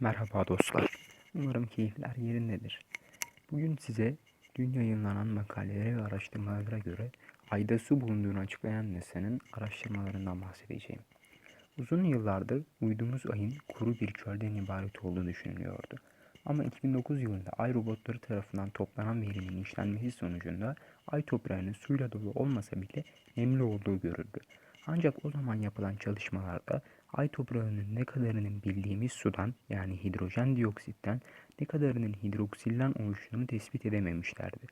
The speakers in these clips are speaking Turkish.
Merhaba dostlar. Umarım keyifler yerindedir. Bugün size dün yayınlanan makalelere ve araştırmalara göre ayda su bulunduğunu açıklayan NASA'nın araştırmalarından bahsedeceğim. Uzun yıllardır uyduğumuz ayın kuru bir çölden ibaret olduğu düşünülüyordu. Ama 2009 yılında ay robotları tarafından toplanan verinin işlenmesi sonucunda ay toprağının suyla dolu olmasa bile nemli olduğu görüldü. Ancak o zaman yapılan çalışmalarda ay toprağının ne kadarının bildiğimiz sudan yani hidrojen dioksitten ne kadarının hidroksilden oluştuğunu tespit edememişlerdi.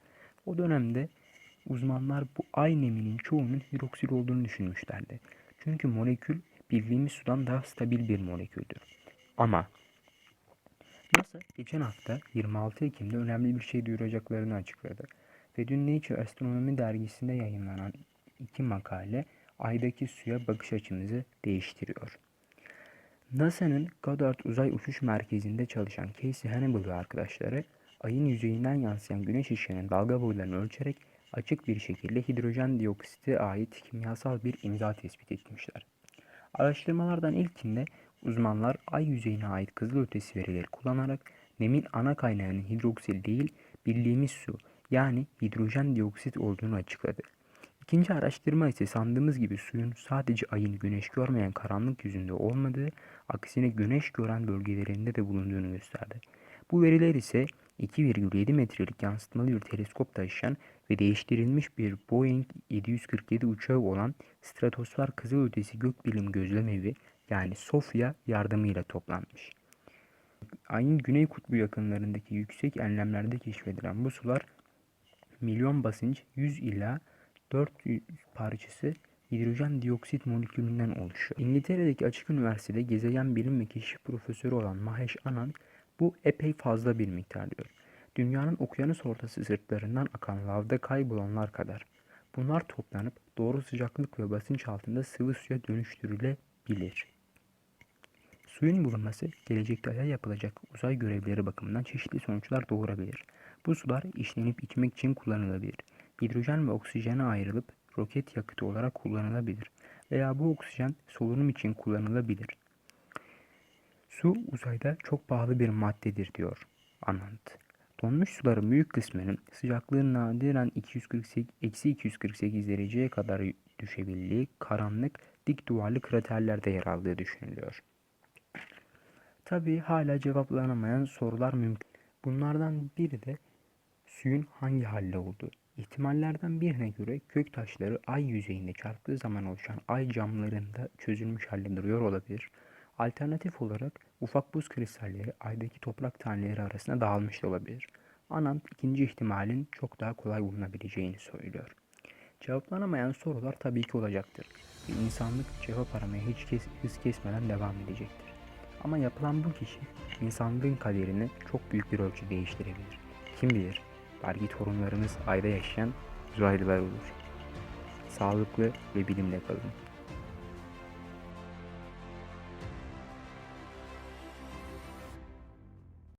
O dönemde uzmanlar bu ay neminin çoğunun hidroksil olduğunu düşünmüşlerdi. Çünkü molekül bildiğimiz sudan daha stabil bir moleküldür. Ama NASA geçen hafta 26 Ekim'de önemli bir şey duyuracaklarını açıkladı. Ve dün Nature Astronomy dergisinde yayınlanan iki makale aydaki suya bakış açımızı değiştiriyor. NASA'nın Goddard Uzay Uçuş Merkezi'nde çalışan Casey Hannibal ve arkadaşları ayın yüzeyinden yansıyan güneş ışığının dalga boylarını ölçerek açık bir şekilde hidrojen dioksite ait kimyasal bir imza tespit etmişler. Araştırmalardan ilkinde uzmanlar ay yüzeyine ait kızılötesi verileri kullanarak nemin ana kaynağının hidroksil değil bildiğimiz su yani hidrojen dioksit olduğunu açıkladı. İkinci araştırma ise sandığımız gibi suyun sadece ayın güneş görmeyen karanlık yüzünde olmadığı, aksine güneş gören bölgelerinde de bulunduğunu gösterdi. Bu veriler ise 2,7 metrelik yansıtmalı bir teleskop taşıyan ve değiştirilmiş bir Boeing 747 uçağı olan Stratosfer Kızılötesi Gökbilim Gözlemevi yani SOFIA yardımıyla toplanmış. Ayın güney kutbu yakınlarındaki yüksek enlemlerde keşfedilen bu sular milyon basınç 100 ila 400 parçası hidrojen dioksit molekülünden oluşuyor. İngiltere'deki açık üniversitede gezegen bilim ve keşif profesörü olan Mahesh Anand bu epey fazla bir miktar diyor. Dünyanın okyanus ortası sırtlarından akan lavda kaybolanlar kadar. Bunlar toplanıp doğru sıcaklık ve basınç altında sıvı suya dönüştürülebilir. Suyun bulunması gelecekte aya yapılacak uzay görevleri bakımından çeşitli sonuçlar doğurabilir. Bu sular işlenip içmek için kullanılabilir. Hidrojen ve oksijene ayrılıp roket yakıtı olarak kullanılabilir veya bu oksijen solunum için kullanılabilir. Su uzayda çok pahalı bir maddedir diyor Anand. Donmuş suların büyük kısmının sıcaklığı nadiren 248, eksi 248 dereceye kadar düşebildiği karanlık dik duvarlı kraterlerde yer aldığı düşünülüyor. Tabi hala cevaplanamayan sorular mümkün. Bunlardan biri de suyun hangi halde olduğu. İhtimallerden birine göre kök taşları ay yüzeyinde çarptığı zaman oluşan ay camlarında çözülmüş halde duruyor olabilir. Alternatif olarak ufak buz kristalleri aydaki toprak taneleri arasında dağılmış da olabilir. Anand ikinci ihtimalin çok daha kolay bulunabileceğini söylüyor. Cevaplanamayan sorular tabii ki olacaktır ve insanlık cevap aramaya hiç kes, hız kesmeden devam edecektir. Ama yapılan bu keşif insanlığın kaderini çok büyük bir ölçü değiştirebilir. Kim bilir belki torunlarımız ayda yaşayan uzaylılar olur. Sağlıklı ve bilimle kalın.